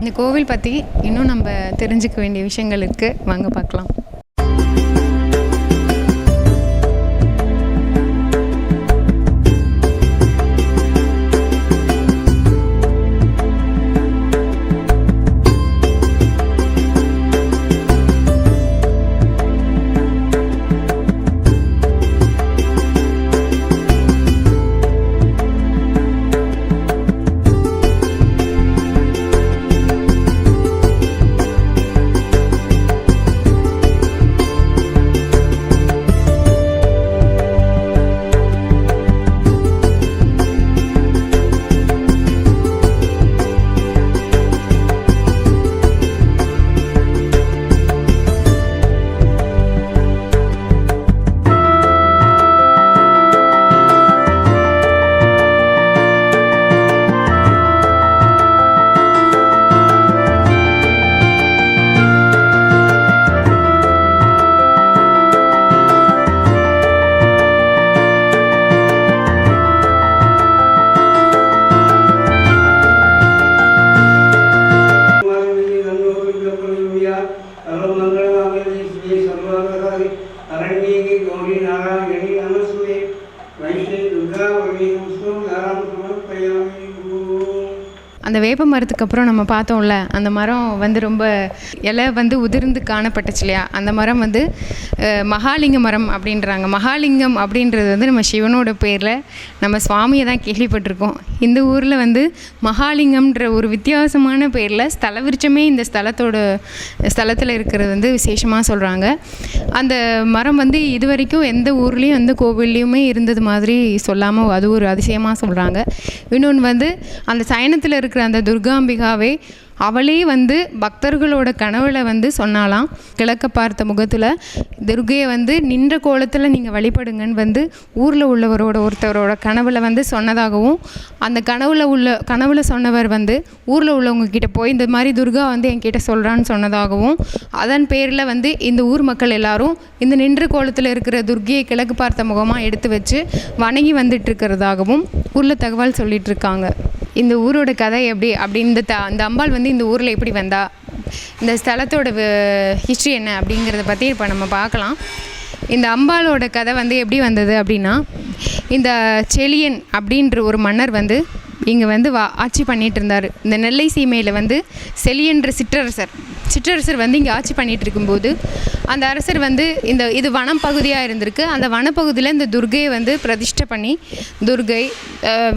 இந்த கோவில் பற்றி இன்னும் நம்ம தெரிஞ்சுக்க வேண்டிய விஷயங்கள் இருக்குது வாங்க பார்க்கலாம். வேப்ப மரத்துக்கு அப்புறம் நம்ம பார்த்தோம்ல அந்த மரம் வந்து ரொம்ப இலை வந்து உதிர்ந்து காணப்பட்டுச்சு இல்லையா? அந்த மரம் வந்து மகாலிங்க மரம் அப்படின்றாங்க. மகாலிங்கம் அப்படின்றது வந்து நம்ம சிவனோட பேரில் நம்ம சுவாமியை தான் கேள்விப்பட்டிருக்கோம். இந்த ஊரில் வந்து மகாலிங்கம்ன்ற ஒரு வித்தியாசமான பேரில் ஸ்தல விருட்சமே இந்த ஸ்தலத்தோட ஸ்தலத்தில் இருக்கிறது வந்து விசேஷமாக சொல்கிறாங்க அந்த மரம் வந்து இது வரைக்கும் எந்த ஊர்லேயும் எந்த கோவில்லையுமே இருந்தது மாதிரி சொல்லாமல் அது ஒரு அதிசயமாக சொல்கிறாங்க இன்னொன்று வந்து அந்த சயனத்தில் இருக்கிற அந்த துர்காம்பிகாவே அவளே வந்து பக்தர்களோட கனவுல வந்து சொன்னாலாம் கிழக்க பார்த்த முகத்தில் துர்கையை வந்து நின்ற கோலத்தில் நீங்கள் வழிபடுங்கன்னு வந்து ஊரில் உள்ளவரோட ஒருத்தவரோட கனவுல வந்து சொன்னதாகவும் அந்த கனவுல உள்ள கனவுல சொன்னவர் வந்து ஊரில் உள்ளவங்க கிட்ட போய் இந்த மாதிரி துர்கா வந்து என்கிட்ட சொல்கிறான்னு சொன்னதாகவும் அதன் பேரில் வந்து இந்த ஊர் மக்கள் எல்லாரும் இந்த நின்ற கோலத்தில் இருக்கிற துர்கையை கிழக்கு பார்த்த முகமாக எடுத்து வச்சு வணங்கி வந்துட்டு இருக்கிறதாகவும் ஊரில் தகவல் சொல்லிட்டு இருக்காங்க. இந்த ஊரோட கதை எப்படி? அப்படி இந்த த அந்த அம்பாள் வந்து இந்த ஊரில் எப்படி வந்தா? இந்த ஸ்தலத்தோட ஹிஸ்ட்ரி என்ன அப்படிங்கிறத பற்றி இப்போ நம்ம பார்க்கலாம். இந்த அம்பாளோட கதை வந்து எப்படி வந்தது அப்படின்னா இந்த செலியன் அப்படின்ற ஒரு மன்னர் வந்து இங்கே வந்து வா ஆட்சி பண்ணிகிட்டு இருந்தார். இந்த நெல்லை சீமையில் வந்து செலியன்ற சிற்றரசர். சிற்றரசர் வந்து இங்கே ஆட்சி பண்ணிட்டு இருக்கும்போது அந்த அரசர் வந்து இந்த இது வனம் பகுதியாக இருந்திருக்கு. அந்த வனப்பகுதியில் இந்த துர்கையை வந்து பிரதிஷ்டை பண்ணி துர்கை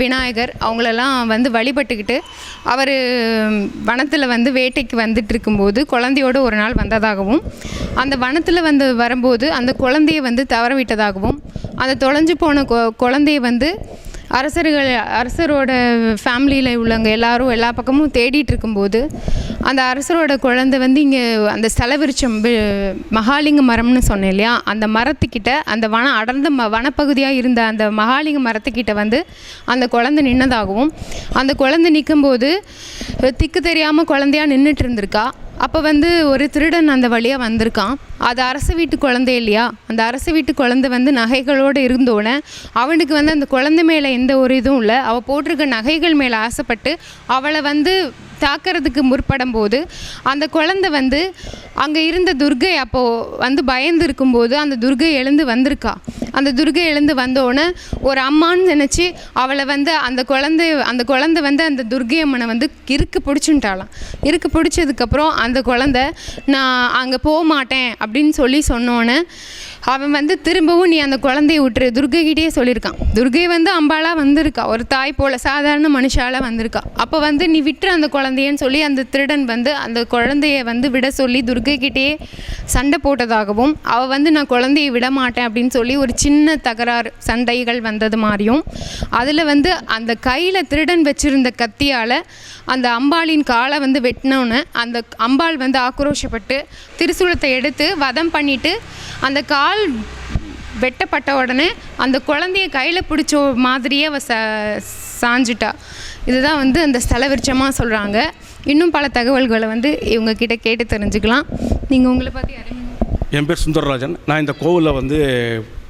விநாயகர் அவங்களெல்லாம் வந்து வழிபட்டுக்கிட்டு அவர் வனத்தில் வந்து வேட்டைக்கு வந்துட்டு இருக்கும்போது குழந்தையோட ஒரு நாள் வந்ததாகவும் அந்த வனத்தில் வந்து வரும்போது அந்த குழந்தைய வந்து தவற விட்டதாகவும் அந்த தொலைஞ்சு போன கொ குழந்தைய வந்து அரசர்கள் அரசரோட ஃபேமிலியில் உள்ளவங்க எல்லாரும் எல்லா பக்கமும் தேடிட்டு இருக்கும்போது அந்த அரசரோட குழந்தை வந்து இங்கே அந்த செலவிருச்சம் மகாலிங்க மரம்னு சொன்னேன் இல்லையா? அந்த மரத்துக்கிட்ட அந்த வன அடர்ந்த ம வனப்பகுதியாக இருந்த அந்த மகாலிங்க மரத்துக்கிட்ட வந்து அந்த குழந்தை நின்னதாகவும் அந்த குழந்தை நிற்கும்போது திக்கு தெரியாமல் குழந்தையா நின்றுட்டு இருந்திருக்கா அப்போ வந்து ஒரு திருடன் அந்த வழியாக வந்திருக்கான். அது அரசு வீட்டு குழந்தை இல்லையா? அந்த அரசு வீட்டு குழந்தை வந்து நகைகளோடு இருந்தோடனே அவனுக்கு வந்து அந்த குழந்தை மேலே எந்த ஒரு இதுவும் இல்லை. அவள் போட்டிருக்க நகைகள் மேலே ஆசைப்பட்டு அவளை வந்து தாக்கிறதுக்கு முற்படும் போது அந்த குழந்தை வந்து அங்கே இருந்த துர்கை அப்போது வந்து பயந்து இருக்கும்போது அந்த துர்கை எழுந்து வந்திருக்கா. அந்த துர்கை எழுந்து வந்தோடனே ஒரு அம்மான்னு நினச்சி அவளை வந்து அந்த குழந்தை அந்த குழந்தை வந்து அந்த துர்கை அம்மனை வந்து இருக்கு பிடிச்சுட்டாளாம். இருக்கு பிடிச்சதுக்கப்புறம் அந்த குழந்தை நான் அங்கே போக மாட்டேன் அப்படின்னு சொல்லி சொன்னோன்னே அவன் வந்து திரும்பவும் நீ அந்த குழந்தைய விட்டுரு. துர்கைகிட்டே சொல்லியிருக்கான். துர்கை வந்து அம்பாளாக வந்திருக்கா. ஒரு தாய் போல் சாதாரண மனுஷால வந்திருக்கா. அப்போ வந்து நீ விட்டுரு அந்த குழந்தையன்னு சொல்லி அந்த திருடன் வந்து அந்த குழந்தைய வந்து விட சொல்லி துர்கை துர்கைகிட்டே சண்டை போட்டதாகவும் அவள் வந்து நான் குழந்தையை விட மாட்டேன் அப்படின்னு சொல்லி ஒரு சின்ன தகராறு சண்டைகள் வந்தது மாதிரியும் அதில் வந்து அந்த கையில் திருடன் வச்சிருந்த கத்தியால் அந்த அம்பாளின் காலை வந்து வெட்டினோன்னே அந்த அம்பாள் வந்து ஆக்ரோஷப்பட்டு திரிசூலத்தை எடுத்து வதம் பண்ணிட்டு அந்த கால் வெட்டப்பட்ட உடனே அந்த குழந்தைய கையில் பிடிச்ச மாதிரியே அவள் ச சாஞ்சிட்டா. இதுதான் வந்து அந்த ஸ்தல விருட்சமாக சொல்கிறாங்க இன்னும் பல தகவல்களை வந்து இவங்க கிட்ட கேட்டு தெரிஞ்சுக்கலாம். நீங்கள் உங்களை பற்றி அறிமுகம் என் பேர் சுந்தரராஜன். நான் இந்த கோவிலில் வந்து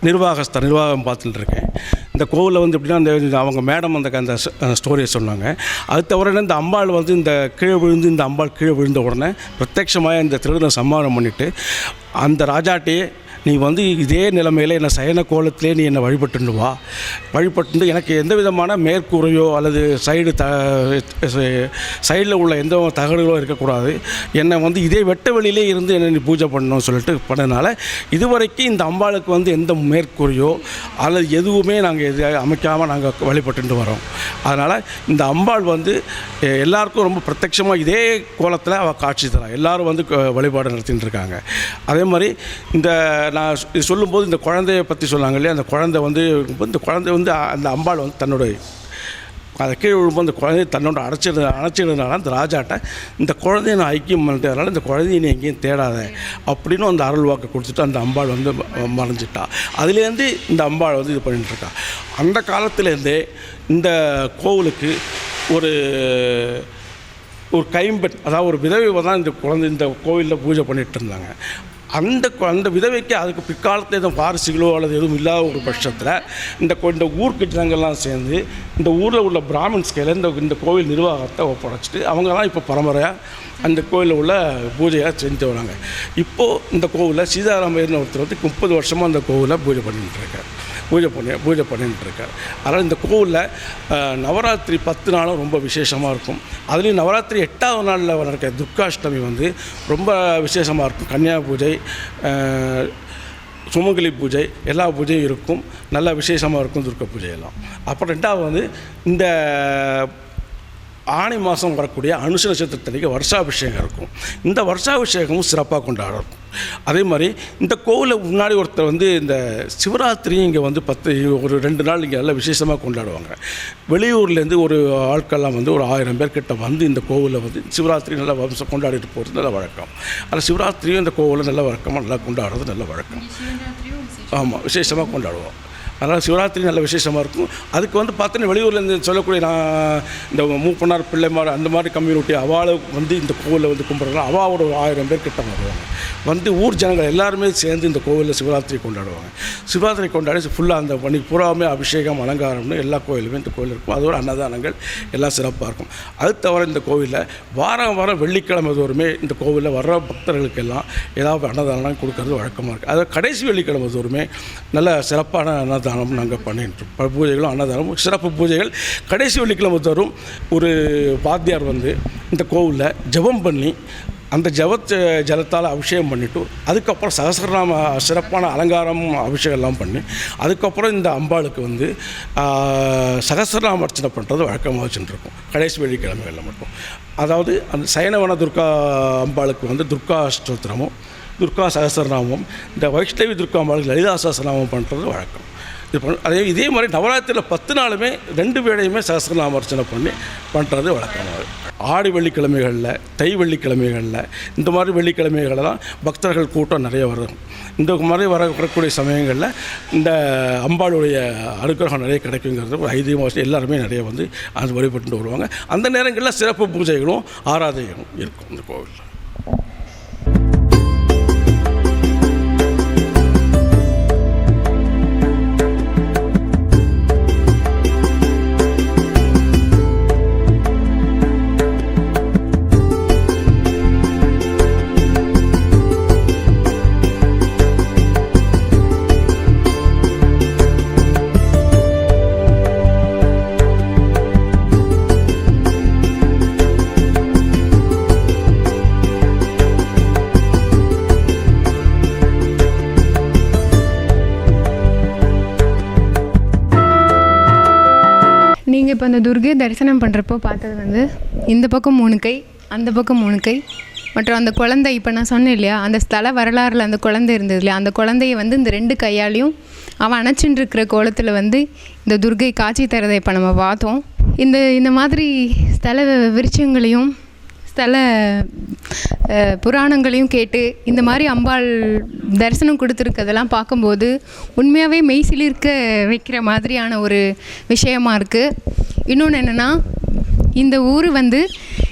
நிர்வாகஸ்தர் நிர்வாகம் பார்த்துட்டு இருக்கேன் இந்த கோவிலில் வந்து எப்படின்னா அந்த இந்த அவங்க மேடம் அந்த அந்த ஸ்டோரியை சொன்னாங்க. அது தவிர இந்த அம்பாள் வந்து இந்த கீழே விழுந்து இந்த அம்பாள் கீழே விழுந்த உடனே பிரத்யட்சமாக இந்த திருடனை சம்மானம் பண்ணிவிட்டு அந்த ராஜாட்டையே நீ வந்து இதே நிலைமையில் என்னை சயன கோலத்திலே நீ என்னை வழிபட்டுன்னு வா. வழிபட்டு எனக்கு எந்த விதமான மேற்கூரையோ அல்லது சைடு த சைடில் உள்ள எந்த தகடுகளோ இருக்கக்கூடாது. என்னை வந்து இதே வெட்ட வெளியிலே இருந்து என்னை நீ பூஜை பண்ணணும்னு சொல்லிட்டு பண்ணதுனால இதுவரைக்கும் இந்த அம்பாளுக்கு வந்து எந்த மேற்கூரையோ அல்லது எதுவுமே நாங்கள் எது அமைக்காமல் நாங்கள் வழிபட்டுட்டு வரோம். அதனால் இந்த அம்பாள் வந்து எல்லாருக்கும் ரொம்ப பிரத்யட்சமாக இதே கோலத்தில் அவள் காட்சி தரான் எல்லோரும் வந்து வழிபாடு நடத்தின்னு இருக்காங்க. அதே மாதிரி இந்த நான் இது சொல்லும்போது இந்த குழந்தைய பற்றி சொன்னாங்க இல்லையா அந்த குழந்தை வந்து இந்த குழந்தை வந்து அந்த அம்பாள் வந்து தன்னோட அதை கீழே விழும்போது அந்த குழந்தைய தன்னோட அடைச்சிருந்த அணைச்சிருந்தனால அந்த ராஜாட்ட இந்த குழந்தைய நான் ஐக்கியம் பண்ணிட்டதுனால இந்த குழந்தைய நீ எங்கேயும் தேடாத அப்படின்னு அந்த அருள் வாக்கு கொடுத்துட்டு அந்த அம்பாள் வந்து மறைஞ்சிட்டா. அதுலேருந்து இந்த அம்பாள் வந்து இது பண்ணிட்டுருக்கா. அந்த காலத்துலேருந்தே இந்த கோவிலுக்கு ஒரு ஒரு கைம்பெண் அதாவது ஒரு விதவை தான் இந்த குழந்தை இந்த கோவிலில் பூஜை பண்ணிகிட்டு இருந்தாங்க அந்த அந்த விதவைக்கு அதுக்கு பிற்காலத்தில் எதுவும் வாரிசுகளோ அல்லது எதுவும் இல்லாத ஒரு பட்சத்தில் இந்த இந்த ஊருக்கு ஜனங்கள்லாம் சேர்ந்து இந்த ஊரில் உள்ள பிராமின்ஸ் கையில் இந்த இந்த கோவில் நிர்வாகத்தை ஒப்படைச்சிட்டு அவங்க தான் இப்போ பரம்பரையாக அந்த கோயிலில் உள்ள பூஜையாக செஞ்சு வராங்க. இப்போது இந்த கோவிலில் சீதாராமையர்னு ஒருத்தர் வந்து முப்பது வருஷமாக அந்த கோவிலில் பூஜை பண்ணிட்டுருக்கார் பூஜை பண்ணி பூஜை பண்ணிட்டுருக்கார் அதனால் இந்த கோவிலில் நவராத்திரி பத்து நாளும் ரொம்ப விசேஷமாக இருக்கும். அதுலேயும் நவராத்திரி எட்டாவது நாளில் நடக்கிற துர்காஷ்டமி வந்து ரொம்ப விசேஷமாக இருக்கும். கன்னியா பூஜை சுமங்கலி பூஜை எல்லா பூஜையும் இருக்கும். நல்லா விசேஷமாக இருக்கும் துர்க்கா பூஜையெல்லாம். அப்புறம் ரெண்டாவது வந்து இந்த ஆணி மாதம் வரக்கூடிய அனுஷ நட்சத்திரத்தன்னைக்கு வருஷாபிஷேகம் இருக்கும். இந்த வருஷாபிஷேகமும் சிறப்பாக கொண்டாடும். அதே மாதிரி இந்த கோவிலில் முன்னாடி ஒருத்தர் வந்து இந்த சிவராத்திரி இங்கே வந்து பத்து ஒரு ரெண்டு நாள் இங்கே எல்லாம் விசேஷமாக கொண்டாடுவாங்க. வெளியூர்லேருந்து ஒரு ஆட்கள்லாம் வந்து ஒரு ஆயிரம் பேர் கிட்ட வந்து இந்த கோவிலில் வந்து சிவராத்திரி நல்லா வம்சம் கொண்டாடிட்டு போகிறது நல்ல வழக்கம். அதில் சிவராத்திரியும் இந்த கோவிலில் நல்ல வழக்கமாக நல்லா கொண்டாடுறது நல்ல வழக்கம். ஆமாம் விசேஷமாக கொண்டாடுவோம். அதனால் சிவராத்திரி நல்ல விசேஷமாக இருக்கும். அதுக்கு வந்து பார்த்தீங்கன்னா வெளியூர்லேருந்து சொல்லக்கூடிய நான் இந்த மூப்பனார் பிள்ளைமார் அந்த மாதிரி கம்யூனிட்டி அவளை வந்து இந்த கோவிலில் வந்து கும்பிட்றாங்க அவாவோட ஒரு ஆயிரம் பேர் கிட்ட வருவாங்க. வந்து ஊர் ஜனங்கள் எல்லாருமே சேர்ந்து இந்த கோவிலில் சிவராத்திரி கொண்டாடுவாங்க. சிவராத்திரி கொண்டாடி ஃபுல்லாக அந்த பண்ணி பூராவுமே அபிஷேகம் அலங்காரம்னு எல்லா கோயிலுமே இந்த கோயில் இருக்கும். அதோட அன்னதானங்கள் எல்லாம் சிறப்பாக இருக்கும். அது தவிர இந்த கோவிலில் வாரம் வாரம் வெள்ளிக்கிழமை தோறுமே இந்த கோவிலில் வர்ற பக்தர்களுக்கெல்லாம் ஏதாவது அன்னதானம் கொடுக்கறது வழக்கமாக இருக்குது அதாவது கடைசி வெள்ளிக்கிழமை தோறுமே நல்ல சிறப்பான அன்னதானம் நாங்கள் பண்ணிட்டு பூஜைகளும் அன்னதானமும் சிறப்பு பூஜைகள். கடைசி வெள்ளிக்கிழமை தரும் ஒரு பாத்தியார் வந்து இந்த கோவிலில் ஜெபம் பண்ணி அந்த ஜப ஜலத்தால் அபிஷேகம் பண்ணிவிட்டு அதுக்கப்புறம் சகசரநாம சிறப்பான அலங்காரம் அபிஷேகம் எல்லாம் பண்ணி அதுக்கப்புறம் இந்த அம்பாளுக்கு வந்து சகசரநாம அர்ச்சனை பண்ணுறது வழக்கமாக வச்சுட்டுருக்கோம் கடைசி வெள்ளிக்கிழமைகளில் மட்டும். அதாவது அந்த சைனவன துர்கா அம்பாளுக்கு வந்து துர்கா ஸ்தோத்திரமும் துர்கா சகசரநாமம் இந்த வைஷ்ணவி துர்கா அம்பாளுக்கு லலிதா சகசரநாமம் பண்ணுறது வழக்கம். இது அதே இதே மாதிரி நவராத்திரியில் பத்து நாளுமே ரெண்டு வேளையுமே சகஸ்ரநாம அர்ச்சனை பண்ணி பண்ணுறது வழக்கமாக ஆடி வெள்ளிக்கிழமைகளில் தை வெள்ளிக்கிழமைகளில் இந்த மாதிரி வெள்ளிக்கிழமைகளெல்லாம் பக்தர்கள் கூட்டம் நிறைய வரும். இந்த மாதிரி வர வரக்கூடிய சமயங்களில் இந்த அம்பாளுடைய அனுகிரகம் நிறைய கிடைக்குங்கிறது ஒரு ஐதீகமாக எல்லாருமே நிறைய வந்து அது வழிபட்டு வருவாங்க. அந்த நேரங்களில் சிறப்பு பூஜைகளும் ஆராதனைகளும் இருக்கும் இந்த கோவிலில். இப்போ அந்த துர்கை தரிசனம் பண்ணுறப்போ பார்த்தது வந்து இந்த பக்கம் மூணு கை அந்த பக்கம் மூணு கை. மற்றும் அந்த குழந்தை இப்போ நான் சொன்னேன் இல்லையா அந்த ஸ்தல வரலாறில் அந்த குழந்தை இருந்தது இல்லையா அந்த குழந்தைய வந்து இந்த ரெண்டு கையாலையும் அவன் அணைச்சின்னு கோலத்தில் வந்து இந்த துர்கை காட்சி தரதை இப்போ நம்ம பார்த்தோம். இந்த இந்த மாதிரி ஸ்தல விருட்சங்களையும் ஸ்தல புராணங்களையும் கேட்டு இந்த மாதிரி அம்பாள் தரிசனம் கொடுத்துருக்கதெல்லாம் பார்க்கும்போது உண்மையாகவே மெய்சிலிருக்க வைக்கிற மாதிரியான ஒரு விஷயமா இருக்குது இன்னொன்று என்னென்னா இந்த ஊர் வந்து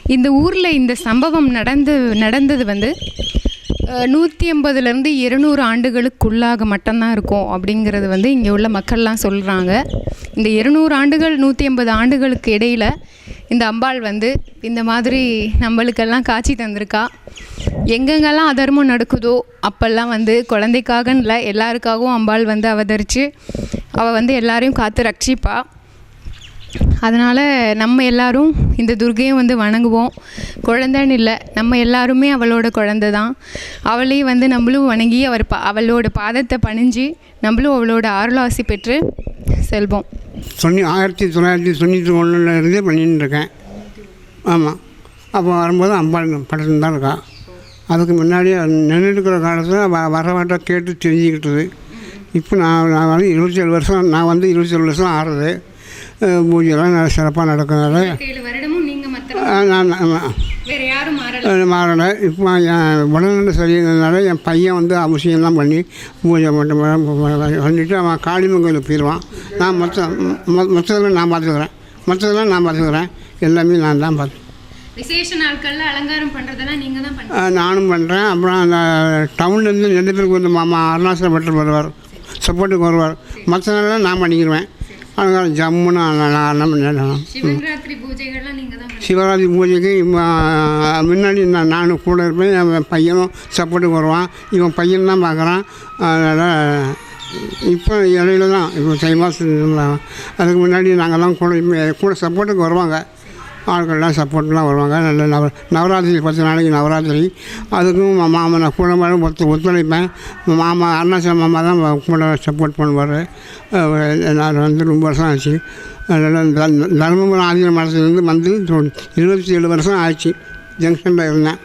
இந்த ஊரில் இந்த சம்பவம் நடந்து நடந்தது வந்து நூற்றி ஐம்பதுலேருந்து இருநூறு ஆண்டுகளுக்குள்ளாக மட்டும்தான் இருக்கும் அப்படிங்கிறது வந்து இங்கே உள்ள மக்கள்லாம் சொல்கிறாங்க இந்த இருநூறு ஆண்டுகள் நூற்றி ஐம்பது ஆண்டுகளுக்கு இடையில் இந்த அம்பாள் வந்து இந்த மாதிரி நம்மளுக்கெல்லாம் காட்சி தந்திருக்கா? எங்கெங்கெல்லாம் அதர்மம் நடக்குதோ அப்போல்லாம் வந்து குழந்தைக்காகன்னு இல்லை எல்லாருக்காகவும் அம்பாள் வந்து அவதரித்து அவள் வந்து எல்லாரையும் காத்து ரட்சிப்பாள் அதனால் நம்ம எல்லாரும் இந்த துர்கையை வந்து வணங்குவோம். குழந்தைன்னு இல்லை நம்ம எல்லாருமே அவளோட குழந்தை தான். அவளையும் வந்து நம்மளும் வணங்கி அவர் பா அவளோட பாதத்தை பணிஞ்சு நம்மளும் அவளோட அருளாசி பெற்று செல்வோம். தொண்ணூ ஆயிரத்தி தொள்ளாயிரத்தி தொண்ணூற்றி ஒன்றுலேருந்து பண்ணின்னு இருக்கேன். ஆமாம் அப்போ வரும்போது அம்பாள் படத்தில் தான் இருக்கா. அதுக்கு முன்னாடி நின்றுக்கிற இருக்கிற காலத்தில் வ வர வர கேட்டு தெரிஞ்சுக்கிட்டது. இப்போ நான் நான் வந்து இருபத்தி ஏழு வருஷம் நான் வந்து இருபத்தி ஏழு வருஷம் ஆறுது. பூஜைலாம் நல்லா சிறப்பாக அஹ் நான் மாறல. இப்போ என் உடல்நிலை சரியில்லைனால என் பையன் வந்து அவசியம்லாம் பண்ணி பூஜை மட்டும் பண்ணிவிட்டு அவன் காளிமன் கோயிலுக்கு போயிடுவான். நான் மொத்த மொத்தத்தில் நான் பார்த்துக்கிறேன். மொத்தத்தில் நான் பார்த்துக்கிறேன். எல்லாமே நான் தான் பார்த்து விசேஷ நாட்களில் அலங்காரம் பண்ணுறதெல்லாம் நீங்கள் தான் ஆஹ் நானும் பண்ணுறேன் அப்புறம் அந்த டவுன்லேருந்து ரெண்டு பேருக்கு வந்து மாமா அருணாச்சல பட்டர் வருவார். சப்போர்ட்டுக்கு வருவார். மற்ற நாளெல்லாம் நான் பண்ணிக்கிடுவேன் அதனால ஜம்முன்னு நான் சிவராத்திரி பூஜைக்கு முன்னாடி நான் நானும் கூட இருப்பேன். என் பையனும் சப்போர்ட்டுக்கு வருவான். இவன் பையன் தான் பார்க்குறான். அதனால் இப்போ இடையில தான் இப்போ தை மாதம் அதுக்கு முன்னாடி நாங்கள்லாம் கூட கூட சப்போர்ட்டுக்கு வருவாங்க. ஆட்கள்லாம் சப்போர்ட்லாம் வருவாங்க. நல்ல நவ நவராத்திரி பத்து நாளைக்கு நவராத்திரி. அதுக்கும் மாமன் மாமா நான் கூட ஒத்து ஒத்துழைப்பேன். மாமா அருணாச்சல மாமா தான் கூட சப்போர்ட் பண்ணுவார். நான் வந்து ரொம்ப வருஷம் ஆச்சு. அதனால் தர்மபுரம் ஆதின மடத்துலேருந்து வந்து இருபத்தி ஏழு வருஷம் ஆச்சு. ஜங்ஷனில் இருந்தேன்.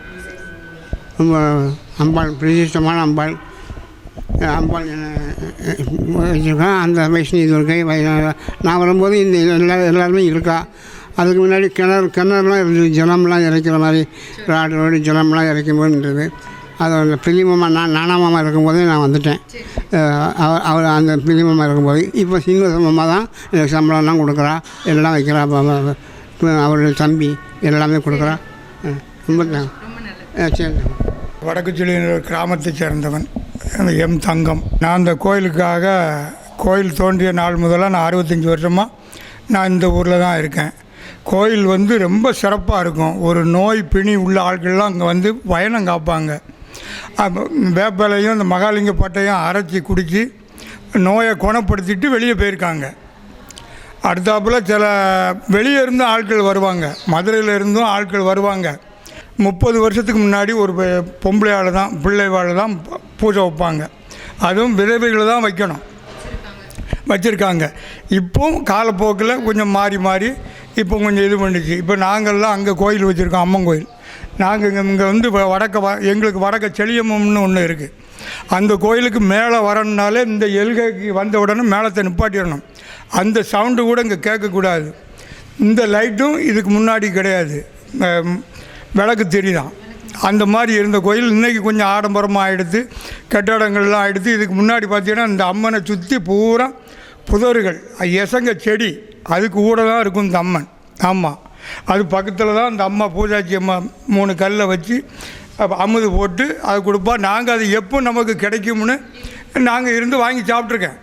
ரொம்ப அம்பாள் பிரதிஷ்டமான அம்பாள். அம்பாள் என்ன வச்சுருக்கேன் அந்த வைஷ்ணவி துர்கை நான் வரும்போது இந்த எல்லா எல்லாருமே இருக்கா. அதுக்கு முன்னாடி கிணறு கிணறுலாம் இருந்தது ஜலம்லாம் இறைக்கிற மாதிரி ராடு ரோடு ஜலம்லாம் இறைக்கும் போது இருந்தது. அது அந்த பிள்ளிமாமா நான் நானாமாமா இருக்கும்போதே நான் வந்துட்டேன். அவர் அவர் அந்த பிள்ளிமாமா இருக்கும்போது இப்போ சீனிவாச மாமா தான் எனக்கு சம்பளம்லாம் கொடுக்குறா எல்லாம் வைக்கிறா அவருடைய தம்பி எல்லாமே கொடுக்குறா. ரொம்ப சரி. வடக்கு சொல்லியனூர் கிராமத்தை சேர்ந்தவன். அந்த எம் தங்கம். நான் இந்த கோயிலுக்காக கோயில் தோன்றிய நாள் முதல்ல நான் அறுபத்தஞ்சி வருஷமாக நான் இந்த ஊரில் தான் இருக்கேன். கோயில் வந்து ரொம்ப சிறப்பாக இருக்கும். ஒரு நோய் பிணி உள்ள ஆட்கள்லாம் அங்கே வந்து பயணம் காப்பாங்க. வேப்பலையும் வேப்பிலையும் இந்த மகாலிங்க பட்டையும் அரைச்சி குடித்து நோயை குணப்படுத்திட்டு வெளியே போயிருக்காங்க. அடுத்தாப்புல சில வெளியே இருந்தும் ஆட்கள் வருவாங்க. மதுரையில் இருந்தும் ஆட்கள் வருவாங்க. முப்பது வருஷத்துக்கு முன்னாடி ஒரு பொம்பளையால் தான் பிள்ளைவாள் தான் பூஜை வைப்பாங்க. அதுவும் விதவைகளை தான் வைக்கணும். வச்சுருக்காங்க. இப்போவும் காலப்போக்கில் கொஞ்சம் மாறி மாறி இப்போ கொஞ்சம் இது பண்ணிச்சு. இப்போ நாங்கள்லாம் அங்கே கோயில் வச்சுருக்கோம் அம்மன் கோயில். நாங்கள் இங்கே இங்கே வந்து வ- வடக்க வ எங்களுக்கு வடக்க செளியம்மம்னு ஒன்று இருக்குது அந்த கோயிலுக்கு மேலே வரணுனாலே இந்த எல்கைக்கு வந்த உடனே மேலத்தை நிப்பாட்டிடணும். அந்த சவுண்டு கூட இங்கே கேட்கக்கூடாது இந்த லைட்டும் இதுக்கு முன்னாடி கிடையாது. விளக்கு தெரியுதான் அந்த மாதிரி இருந்த கோயில் இன்றைக்கி கொஞ்சம் ஆடம்பரமாக ஆகிடுது கட்டடங்கள்லாம் ஆகிடுது இதுக்கு முன்னாடி பார்த்தீங்கன்னா இந்த அம்மனை சுற்றி பூரா புதர்கள் எசங்க செடி. அதுக்கு கூட தான் இருக்கும் இந்த அம்மன். ஆமாம் அது பக்கத்தில் தான் இந்த அம்மா பூஜாச்சி அம்மா மூணு கல்லை வச்சு அப்ப அமுது போட்டு அது கொடுப்பா. நாங்கள் அது எப்போ நமக்கு கிடைக்கும்னு நாங்கள் இருந்து வாங்கி சாப்பிட்ருக்கேன்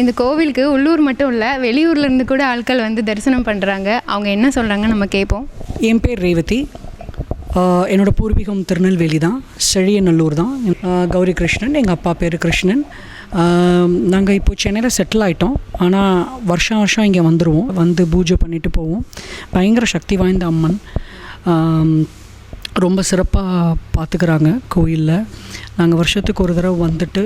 இந்த கோவிலுக்கு உள்ளூர் மட்டும் இல்லை வெளியூர்லேருந்து கூட ஆட்கள் வந்து தரிசனம் பண்ணுறாங்க அவங்க என்ன சொல்கிறாங்க நம்ம கேட்போம் என் பேர் ரேவதி. ஆஹ் என்னோட பூர்வீகம் திருநெல்வேலி தான். செழியநல்லூர் தான். கௌரி கிருஷ்ணன் எங்கள் அப்பா பேர் கிருஷ்ணன். நாங்கள் இப்போ சென்னையில் செட்டில் ஆகிட்டோம் ஆனால் வருஷம் வருஷம் இங்கே வந்துடுவோம் வந்து பூஜை பண்ணிட்டு போவோம். பயங்கர சக்தி வாய்ந்த அம்மன். ரொம்ப சிறப்பாக பார்த்துக்கிறாங்க கோயிலில். நாங்கள் வருஷத்துக்கு ஒரு தடவை வந்துட்டு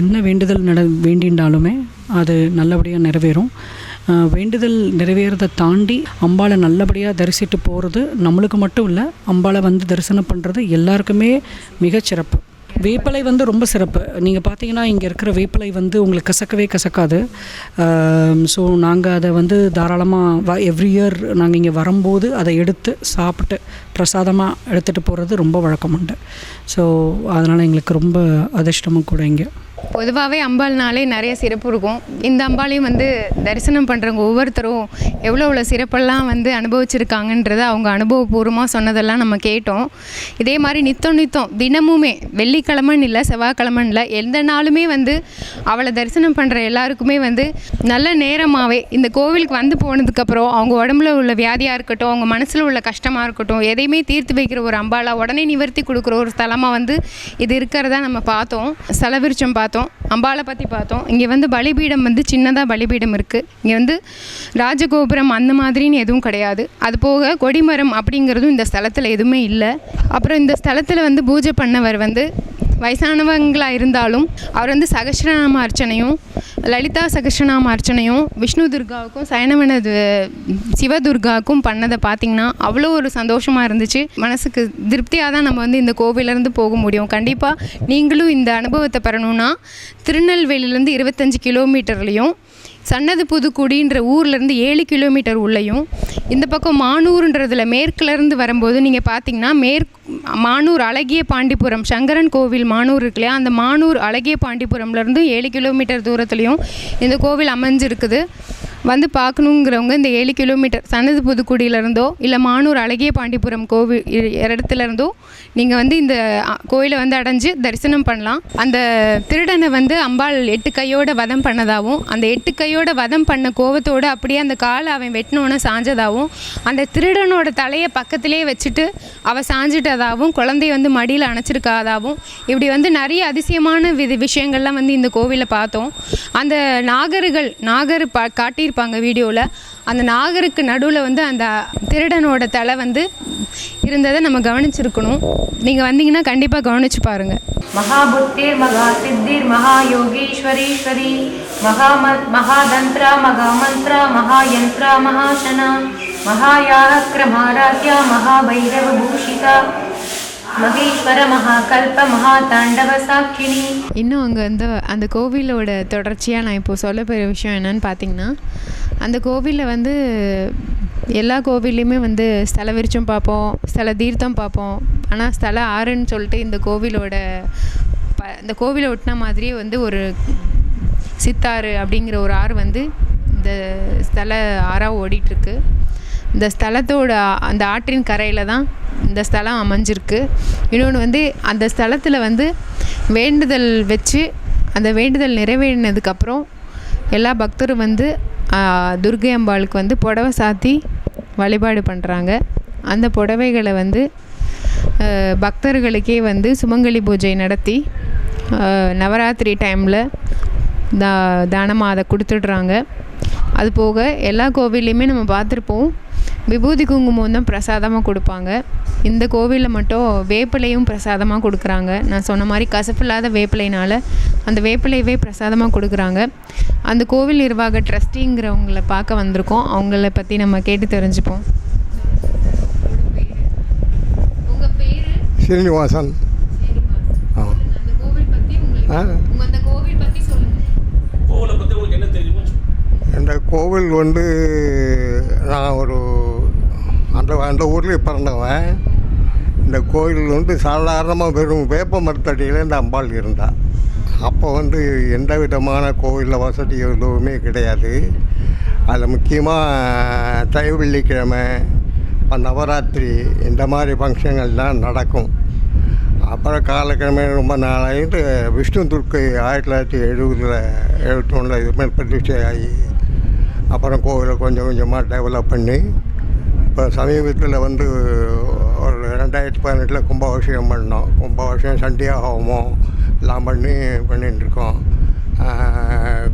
என்ன வேண்டுதல் நட வேண்டின்றாலுமே அது நல்லபடியாக நிறைவேறும். வேண்டுதல் நிறைவேறதை தாண்டி அம்பாளை நல்லபடியாக தரிசிட்டு போகிறது நம்மளுக்கு மட்டும் இல்லை அம்பாளை வந்து தரிசனம் பண்ணுறது எல்லாருக்குமே மிகச்சிறப்பு வேப்பலை வந்து ரொம்ப சிறப்பு. நீங்கள் பார்த்தீங்கன்னா இங்கே இருக்கிற வேப்பலை வந்து உங்களுக்கு கசக்கவே கசக்காது. ஸோ நாங்கள் அதை வந்து தாராளமாக வ எவ்ரி இயர் நாங்கள் இங்கே வரும்போது அதை எடுத்து சாப்பிட்டு பிரசாதமாக எடுத்துகிட்டு போகிறது ரொம்ப வழக்கம் உண்டு ஸோ அதனால் எங்களுக்கு ரொம்ப அதிர்ஷ்டமும் கூட இங்கே. பொதுவாகவே அம்பாள்னாலே நிறைய சிறப்பு இருக்கும். இந்த அம்பாளையும் வந்து தரிசனம் பண்ணுறவங்க ஒவ்வொருத்தரும் எவ்வளோ எவ்வளோ சிறப்பெல்லாம் வந்து அனுபவிச்சிருக்காங்கன்றதை அவங்க அனுபவபூர்வமாக சொன்னதெல்லாம் நம்ம கேட்டோம். இதே மாதிரி நித்தம் நித்தம் தினமுமே வெள்ளிக்கிழமைன்னு இல்லை செவ்வாய்க்கிழமைன்னு இல்லை எந்த நாளுமே வந்து அவளை தரிசனம் பண்ணுற எல்லாருக்குமே வந்து நல்ல நேரமாகவே இந்த கோவிலுக்கு வந்து போனதுக்கப்புறம் அவங்க உடம்புல உள்ள வியாதியாக இருக்கட்டும் அவங்க மனசில் உள்ள கஷ்டமாக இருக்கட்டும் எதையுமே தீர்த்து வைக்கிற ஒரு அம்பாலாக உடனே நிவர்த்தி கொடுக்குற ஒரு ஸ்தலமாக வந்து இது இருக்கிறதா நம்ம பார்த்தோம். செலவிருச்சம் பார்த்தோம் பார்த்தோம் அம்பாளை பற்றி பார்த்தோம். இங்கே வந்து பலிபீடம் வந்து சின்னதாக பலிபீடம் இருக்குது இங்கே வந்து ராஜகோபுரம் அந்த மாதிரின்னு எதுவும் கிடையாது. அது போக கொடிமரம் அப்படிங்கிறதும் இந்த ஸ்தலத்தில் எதுவுமே இல்லை. அப்புறம் இந்த ஸ்தலத்தில் வந்து பூஜை பண்ணவர் வந்து வயசானவங்களாக இருந்தாலும் அவர் வந்து சகஸ்ரநாம அர்ச்சனையும் லலிதா சகசிரநாம அர்ச்சனையும் விஷ்ணு துர்காவுக்கும் சயனவன சிவதுர்காவுக்கும் பண்ணதை பார்த்திங்கன்னா அவ்வளோ ஒரு சந்தோஷமாக இருந்துச்சு. மனசுக்கு திருப்தியாக தான் நம்ம வந்து இந்த கோவிலேருந்து போக முடியும். கண்டிப்பாக நீங்களும் இந்த அனுபவத்தை பெறணும்னா திருநெல்வேலியிலேருந்து இருபத்தஞ்சி கிலோமீட்டர்லேயும் சன்னது புதுக்குடின்ற ஊர்லேருந்து ஏழு கிலோமீட்டர் உள்ளேயும் இந்த பக்கம் மானூருன்றதில் மேற்குலேருந்து வரும்போது நீங்கள் பார்த்தீங்கன்னா மேற்கு மானூர் அழகிய பாண்டிபுரம் சங்கரன் கோவில் மானூர் இருக்கு இல்லையா? அந்த மானூர் அழகிய பாண்டிபுரம்லேருந்து ஏழு கிலோமீட்டர் தூரத்துலேயும் இந்த கோவில் அமைஞ்சிருக்குது. வந்து பார்க்கணுங்கிறவங்க இந்த ஏழு கிலோமீட்டர் சன்னது புதுக்குடியிலேருந்தோ இல்லை மானூர் அழகிய பாண்டிபுரம் கோவில் இடத்துலேருந்தோ இடத்துல இருந்தோ நீங்கள் வந்து இந்த கோயிலை வந்து அடைஞ்சு தரிசனம் பண்ணலாம். அந்த திருடனை வந்து அம்பாள் எட்டு கையோட வதம் பண்ணதாகவும் அந்த எட்டு கையோட வதம் பண்ண கோவத்தோடு அப்படியே அந்த காலை அவன் வெட்டினோன்னு சாஞ்சதாகவும் அந்த திருடனோட தலையை பக்கத்திலே வச்சுட்டு அவள் சாஞ்சிட்டதாகவும் குழந்தைய வந்து மடியில் அணைச்சிருக்காதாகவும் இப்படி வந்து நிறைய அதிசயமான வித விஷயங்கள்லாம் வந்து இந்த கோவிலை பார்த்தோம். அந்த நாகர்கள் நாகர் பா காட்டியிருப்பாங்க வீடியோவில் அந்த நாகருக்கு நடுவில் வந்து அந்த திருடனோட தலை வந்து இருந்ததை நம்ம கவனிச்சிருக்கணும். நீங்கள் வந்தீங்கன்னா கண்டிப்பாக கவனிச்சு பாருங்கள் மகாபுத்தேர் மகா சித்திர் மகா யோகீஸ்வரீஸ்வரி மகா மகாதந்திரா மகா மந்திரா மகா யந்திரா மகாசனா மகாயாக மகாபைரவ பூஷிதா இன்னும் அங்கே வந்து அந்த கோவிலோட தொடர்ச்சியாக நான் இப்போ சொல்ல போகிற விஷயம் என்னன்னு பார்த்தீங்கன்னா அந்த கோவிலில் வந்து எல்லா கோவில்லையுமே வந்து ஸ்தல விரிச்சம் பார்ப்போம் ஸ்தல தீர்த்தம் பார்ப்போம் ஆனால் ஸ்தல ஆறுன்னு சொல்லிட்டு இந்த கோவிலோட ப இந்த கோவிலை ஒட்டின மாதிரியே வந்து ஒரு சித்தாறு அப்படிங்கிற ஒரு ஆறு வந்து இந்த ஸ்தல ஆறாக ஓடிட்டுருக்கு இந்த ஸ்தலத்தோட அந்த ஆற்றின் கரையில் தான் இந்த ஸ்தலம் அமைஞ்சிருக்கு. இன்னொன்று வந்து அந்த ஸ்தலத்தில் வந்து வேண்டுதல் வச்சு அந்த வேண்டுதல் நிறைவேறினதுக்கப்புறம் எல்லா பக்தரும் வந்து துர்கை துர்க்கை அம்பாளுக்கு வந்து புடவை சாத்தி வழிபாடு பண்ணுறாங்க அந்த புடவைகளை வந்து பக்தர்களுக்கே வந்து சுமங்கலி பூஜை நடத்தி நவராத்திரி டைமில் தா தானமாக அதை கொடுத்துடுறாங்க. அது போக எல்லா கோவில்லையுமே நம்ம பார்த்துருப்போம். விபூதி குங்குமம் தான் பிரசாதமாக கொடுப்பாங்க. இந்த கோவிலில் மட்டும் வேப்பிலையும் பிரசாதமாக கொடுக்குறாங்க. நான் சொன்ன மாதிரி கசப்பில்லாத வேப்பிலைனால அந்த வேப்பிலையவே பிரசாதமாக கொடுக்குறாங்க. அந்த கோவில் நிர்வாக ட்ரஸ்டிங்கிறவங்கள பார்க்க வந்திருக்கோம். அவங்கள பற்றி நம்ம கேட்டு தெரிஞ்சுப்போம். ஸ்ரீனிவாசன் ஆ. அந்த கோவில் பற்றி உங்களுக்கு ஆ? உங்கள் அந்த கோவில் பற்றி சொல்லுங்கள் கோவிலை பற்றி உங்களுக்கு என்ன தெரியுமோ இந்த கோவில் வந்து நான் ஒரு அந்த அந்த ஊர்லேயே பிறந்தவன். இந்த கோயில் வந்து சாதாரணமாக வெறும் வேப்ப மரத்தடியில் இந்த அம்பாள் இருந்தாள் அப்போ வந்து எந்த விதமான கோவிலில் வசதி எதுவுமே கிடையாது. அதில் முக்கியமாக தை வெள்ளிக்கிழமை நவராத்திரி இந்த மாதிரி ஃபங்க்ஷன்கள் தான் நடக்கும். அப்புறம் காலக்கிழமை ரொம்ப நாளாகிட்டு விஷ்ணு துர்க்கை ஆயிரத்தி தொள்ளாயிரத்தி எழுபதில் எழுபத்தொன்னில் இது மாதிரி பிரதிஷ்டை ஆகி அப்புறம் கோவிலை கொஞ்சம் கொஞ்சமாக டெவலப் பண்ணி இப்போ சமீபத்தில் வந்து ஒரு ரெண்டாயிரத்தி பதினெட்டில் கும்பாபிஷேகம் பண்ணோம். கும்பாபிஷேகம் சண்டியாக ஹோமம் எல்லாம் பண்ணி பண்ணிட்டுருக்கோம்.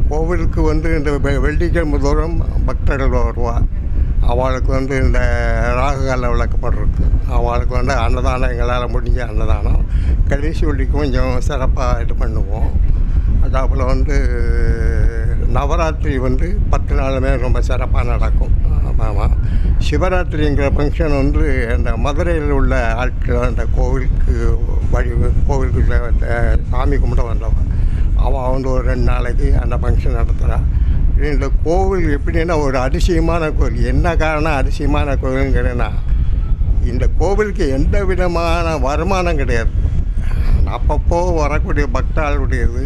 கோவிலுக்கு வந்து இந்த வெ- வெள்ளிக்கிழமை தோறும் பக்தர்கள் வருவா. அவளுக்கு வந்து இந்த ராகுகால விளக்கப்பட்டிருக்கு. அவளுக்கு வந்து அன்னதானம் எங்களால் முடிஞ்ச அன்னதானம். கடைசி வெள்ளிக்கு கொஞ்சம் சிறப்பாக இது பண்ணுவோம். அதாப்பில் வந்து நவராத்திரி வந்து பத்து நாளுமே ரொம்ப சிறப்பாக நடக்கும். ஆமாம் சிவராத்திரிங்கிற ஃபங்க்ஷன் வந்து அந்த மதுரையில் உள்ள ஆட்கள் அந்த கோவிலுக்கு வழி கோவிலுக்கு சாமி கும்பிட வந்தவன். அவன் வந்து ஒரு ரெண்டு நாளைக்கு அந்த ஃபங்க்ஷன் நடத்துகிறான் இந்த கோவில் எப்படின்னா ஒரு அதிசயமான கோவில். என்ன காரணம் அதிசயமான கோவிலுங்கிறேன்னா இந்த கோவிலுக்கு எந்த விதமான வருமானம் கிடையாது. அப்பப்போ வரக்கூடிய பக்தாளுடையது.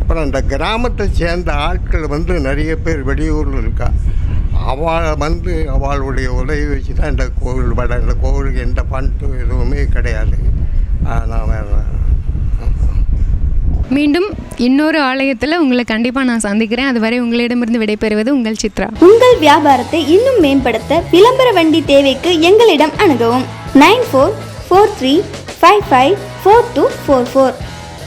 அப்புறம் இந்த கிராமத்தை சேர்ந்த ஆட்கள் வந்து நிறைய பேர் வெளியூரில் இருக்கா அவளை வந்து அவளுடைய உதவி வச்சு தான் இந்த கோவில் வட இந்த கோவிலுக்கு எந்த ஃபண்டு எதுவுமே கிடையாது. நான் வேறு மீண்டும் இன்னொரு ஆலயத்தில் உங்களை கண்டிப்பாக நான் சந்திக்கிறேன். அதுவரை உங்களிடமிருந்து விடைபெறுவது உங்கள் சித்ரா. உங்கள் வியாபாரத்தை இன்னும் மேம்படுத்த விளம்பர வண்டி தேவைக்கு எங்களிடம் அணுகவும். Nine four four three five five four two four four.